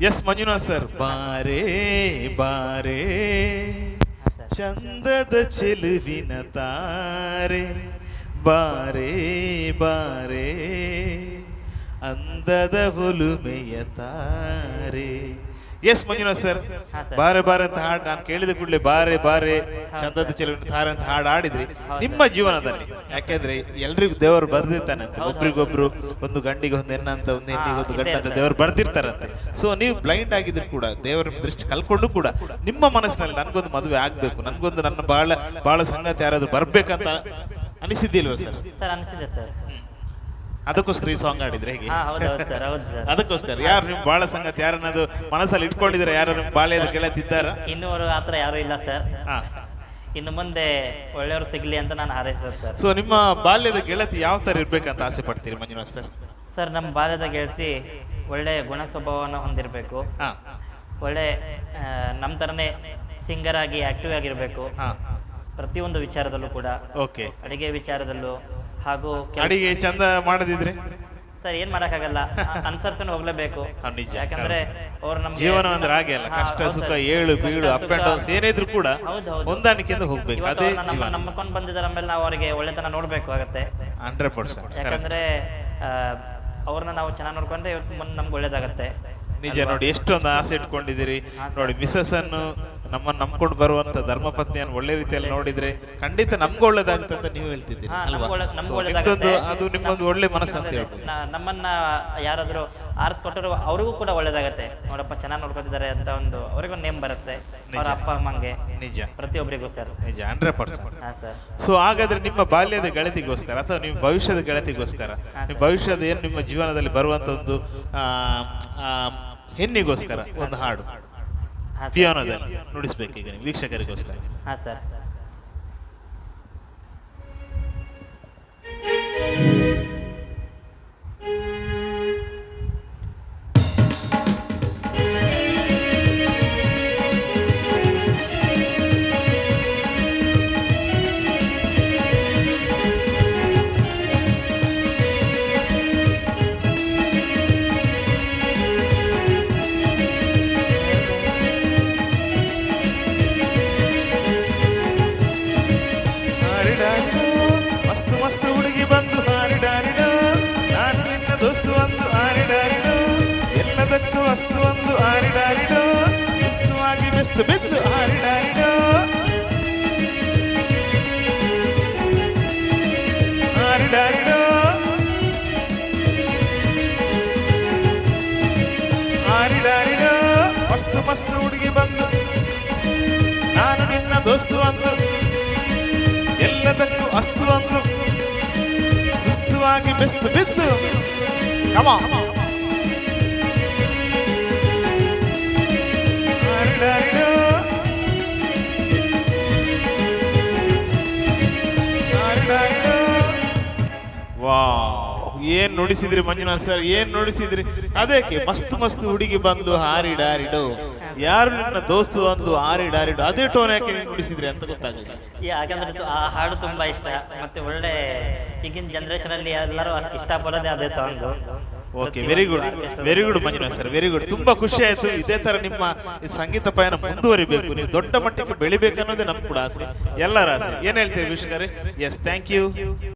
S Manjunath sir ಬಾರೇ ಬಾರೇ ಚಂದದ ಚೆಲುವಿನ ತಾರೆ ಬಾರೇ ಬಾರೇ ಅಂದದ ಹುಲುಮೆಯ ತಾರೆ. S Manjunath sir. ಬಾರೆ ಬಾರೆ ಅಂತ ಹಾಡು ನಾನು ಕೇಳಿದ ಕೂಡಲೇ ಬಾರೆ ಬಾರೆ ಚಂದದ ಚೆಲುವಿನ ತಾರೆ ಅಂತ ಹಾಡು ಆಡಿದ್ರಿ ನಿಮ್ಮ ಜೀವನದಲ್ಲಿ ಯಾಕೆಂದ್ರೆ ಎಲ್ರಿಗೂ ದೇವರು ಬರ್ದಿರ್ತಾನಂತೆ. ಒಬ್ರಿಗೊಬ್ರು ಒಂದು ಗಂಡಿಗೆ ಒಂದು ಹೆಣ್ಣ ಅಂತ ಒಂದು ಹೆಣ್ಣಿಗೆ ಒಂದು ಗಂಡ ಅಂತ ದೇವರು ಬರ್ದಿರ್ತಾರಂತೆ. ಸೊ ನೀವು ಬ್ಲೈಂಡ್ ಆಗಿದ್ರು ಕೂಡ ದೇವರ ದೃಷ್ಟಿ ಕಲ್ಕೊಂಡು ಕೂಡ ನಿಮ್ಮ ಮನಸ್ಸಿನಲ್ಲಿ ನನಗೊಂದು ಮದುವೆ ಆಗ್ಬೇಕು ನನಗೊಂದು ನನ್ನ ಬಹಳ ಬಹಳ ಸಂಗತಿ ಯಾರಾದ್ರೂ ಬರ್ಬೇಕಂತ ಅನಿಸಿದ್ದಿಲ್ವ ಸರ್ ಸರ್ ಅನಿಸಿದೆ ಸರ್. ಅದಕ್ಕೋಸ್ಕರ ಈ ಸಾಂಗ್ ಆಡಿದ್ರೆ ಹೇಗೆ? ಹಾ ಹೌದು ಸರ್ ಹೌದು ಸರ್ ಅದಕ್ಕೋಸ್ಕರ. ಯಾರು ನಿಮ್ ಬಾಳ ಸಂಗತಿ ಯಾರನ್ನದು ಮನಸ್ಸಲ್ಲಿ ಇಟ್ಕೊಂಡಿದ್ರೆ ಯಾರು ನಿಮ್ಮ ಬಾಲ್ಯದ ಕೇಳತ್ತಿದ್ದಾರ? ಇನ್ನೂ ಆ ಥರ ಯಾರೂ ಇಲ್ಲ ಸರ್ ಹಾ. ಇನ್ನು ಮುಂದೆ ಒಳ್ಳೆಯವರು ಸಿಗ್ಲಿ ಅಂತ ನಾನು ಹಾರೈಸ್ತೇನೆ ಸರ್ ಸೊ ನಿಮ್ಮ ಬಾಲ್ಯದ ಗೆಳತಿ ಯಾವ ತರ ಇರ್ಬೇಕಂತ ಆಸೆ ಪಡ್ತೀರಿ ಮಂಜುನಾಥ್ ಸರ್ ಸರ್ ನಮ್ಮ ಬಾಲ್ಯದ ಗೆಳತಿ ಒಳ್ಳೆ ಗುಣ ಸ್ವಭಾವವನ್ನು ಹೊಂದಿರಬೇಕು. ಹಾ. ಒಳ್ಳೆ ಆ, ನಮ್ಮ ಥರನೇ ಸಿಂಗರ್ ಆಗಿ ಆಕ್ಟಿವ್ ಆಗಿರಬೇಕು. ಹಾ. ಪ್ರತಿಯೊಂದು ವಿಚಾರದಲ್ಲೂ ಕೂಡ. ಓಕೆ ಅಡಿಗೆ ವಿಚಾರದಲ್ಲೂ ಹಾಗೂ ಕೆಲ್- ಅಡಿಗೆ ಚಂದ ಮಾಡದಿದ್ರೆ? ಸರ್ ಏನ್ ಮಾಡಕ್ಕಾಗಲ್ಲ. ಅನ್ಸರ್ಸನ್ ಹೋಗ್ಲೇಬೇಕು. ಹಾ, ನಿಜ. ಯಾಕಂದ್ರೆ ಅವ್ರ ನಮ್ಗೆ ಜೀವನ ಅಂದ್ರೆ ಹಾಗೆ ಅಲ್ಲ. ಹಾ, ಕಷ್ಟ ಹೌದು ಸುಖ ಸರ್. ಏಳು ಕಷ್ಟ, ಬೀಳು ಅಪ್ ಅಂಡ್ ಡೌನ್ಸ್ ಏನೇ ಇದ್ರು ಕೂಡ ಹೌದು, ಹೌದು. ಹೊಂದಾಣಿಕೆಯಿಂದ ಹೋಗ್ಬೇಕು. ಇವತ್ತು ಅದೇ ನಮ್ಮ ಜೀವನ. ನಂಬ್ಕೊಂಡು ಬಂದಿದ್ದಾರೆ ಆಮೇಲೆ ನಾವು ಅವರಿಗೆ ಒಳ್ಳೆತನ ನೋಡ್ಬೇಕು ಆಗತ್ತೆ. Hundred percent. ಯಾಕಂದ್ರೆ ಆ, ಅವ್ರನ್ನ ನಾವು ಚೆನ್ನಾಗಿ ನೋಡ್ಕೊಂಡ್ರೆ ಇವತ್ತು ಮುಂದೆ ನಮ್ಗೆ ಒಳ್ಳೇದಾಗತ್ತೆ. ನಿಜ ನೋಡಿ ಎಷ್ಟೊಂದು ಆಸೆ ಇಟ್ಕೊಂಡಿದ್ದೀರಿ. ನೋಡಿ ಮಿಸಸ್ ಅನ್ನು ನಮ್ಮನ್ನು ನಂಬ್ಕೊಂಡು ಬರುವಂತ ಧರ್ಮಪತ್ನಿಯನ್ನು ಒಳ್ಳೆ ರೀತಿಯಲ್ಲಿ ನೋಡಿದ್ರೆ ಖಂಡಿತ ನಮ್ಗೆ ಒಳ್ಳೇದಾಗುತ್ತೆ ಅಂತ ನೀವು ಹೇಳ್ತಿದ್ದೀರಿ ಅಲ್ವಾ. ಅದು ನಿಮ್ಮೊಂದು ಒಳ್ಳೆ ಮನಸ್ಸು ಅಂತ ಹೇಳ್ಬೋದು. ನಮ್ಮನ್ನ ಯಾರಾದರೂ ಆರಿಸ್ಕೊಟ್ಟರು ಅವ್ರಿಗೂ ಕೂಡ ಒಳ್ಳೇದಾಗತ್ತೆ. ನೋಡಪ್ಪ ಚೆನ್ನಾಗಿ ನೋಡ್ಕೊತಿದ್ದಾರೆ ಅಂತ ಒಂದು ಅವ್ರಿಗೂ ನೇಮ್ ಬರುತ್ತೆ. ಅವ್ರ ಅಪ್ಪ ಅಮ್ಮಂಗೆ. ನಿಜ. ಪ್ರತಿಯೊಬ್ಬರಿಗೂ ಸರ್ ನಿಜ ಹಂಡ್ರೆಡ್ ಪರ್ಸೆಂಟ್ ಸೊ ಹಾಗಾದ್ರೆ ನಿಮ್ಮ ಬಾಲ್ಯದ ಗೆಳತಿಗೋಸ್ಕರ ಅಥವಾ ನಿಮ್ಮ ಭವಿಷ್ಯದ ಗೆಳತಿಗೋಸ್ಕರ ನಿಮ್ಮ ಭವಿಷ್ಯದ ಏನು ನಿಮ್ಮ ಜೀವನದಲ್ಲಿ ಬರುವಂತ ಒಂದು ಹೆಣ್ಣಿಗೋಸ್ಕರ ಒಂದು ಹಾಡು. ಹಾ ಸರ್ ಪಿಯಾನೋದಲ್ಲಿ ನುಡಿಸ್ಬೇಕು ಈಗ ವೀಕ್ಷಕರಿಗೋಸ್ಕರ. ಹಾಂ ಸರ್. ಮಸ್ತ್ ಹುಡುಗಿ ಬಂದು ಹಾರಿಡಾರಿಡು ನಾನು ನಿನ್ನ ದೋಸ್ತು ಒಂದು ಹಾರಿಡಾರಿಡು ಎಲ್ಲದಕ್ಕೂ ವಸ್ತು ಒಂದು ಹಾರಿಡಾರಿಡು ಸುಸ್ತುವಾಗಿ ಬೆಸ್ತು ಬಿದ್ದು ಹಾರಿಡಾರಿಡು ಹಾರಿಡಾರಿಡು ಹಾರಿಡಾರಿಡು ಮಸ್ತು ಮಸ್ತು ಹುಡುಗಿ ಬಂದು. ನಾನು ನಿನ್ನ ದೋಸ್ತು ಒಂದು ಎಲ್ಲದಕ್ಕೂ ಅಸ್ತು ಒಂದು ಸುಸ್ತುವಾಗಿ ಬೆಸ್ತು ಬಿದ್ದು ಕಮ ಹಾರಿಡಾರಿಡು ಹಾರಿಡಾರಿಡು ವಾವ್ ಏನ್ ನುಡಿಸಿದ್ರಿ ಮಂಜುನಾಥ್ ಸರ್? ಏನ್ ನುಡಿಸಿದ್ರಿ? ಅದಕ್ಕೆ ಮಸ್ತ್ ಮಸ್ತ್ ಹುಡುಗಿ ಬಂದು ಹಾರಿಡಾರಿಡು ಯಾರು ನಿನ್ನ ದೋಸ್ತು ಹಾರಿ ಡಾರಿಡು. ಅದೇ ಟೋನ್ ಯಾಕೆ ನೀನ್ ನುಡಿಸಿದ್ರಿ ಅಂತ ಗೊತ್ತಾಗಲಿಲ್ಲ. ಯಾಕಂದ್ರೆ ಆ ಹಾಡು ತುಂಬಾ ಇಷ್ಟ. ಮತ್ತೆ ಒಳ್ಳೆ ಈಗಿನ ಜನರೇಷನ್ ಅಲ್ಲಿ ಎಲ್ಲರೂ ಇಷ್ಟ ಇಷ್ಟಪಡೋದೇ ಅದೇ song okay very good very good Manjunath sir. Very good ತುಂಬಾ ಖುಷಿ ಆಯ್ತು. ಇದೇ ತರ ನಿಮ್ಮ ಈ ಸಂಗೀತ ಪಯಣ ಮುಂದುವರಿಬೇಕು. ನೀವು ದೊಡ್ಡ ಮಟ್ಟಕ್ಕೆ ಬೆಳಿಬೇಕು ಅನ್ನೋದೇ ನಮ್ ಕೂಡ ಆಸೆ. ಎಲ್ಲರ ಆಸೆ. ಏನ್ ಹೇಳ್ತೀರಿ ವಿಶ್ವಕರೇ? Yes thank you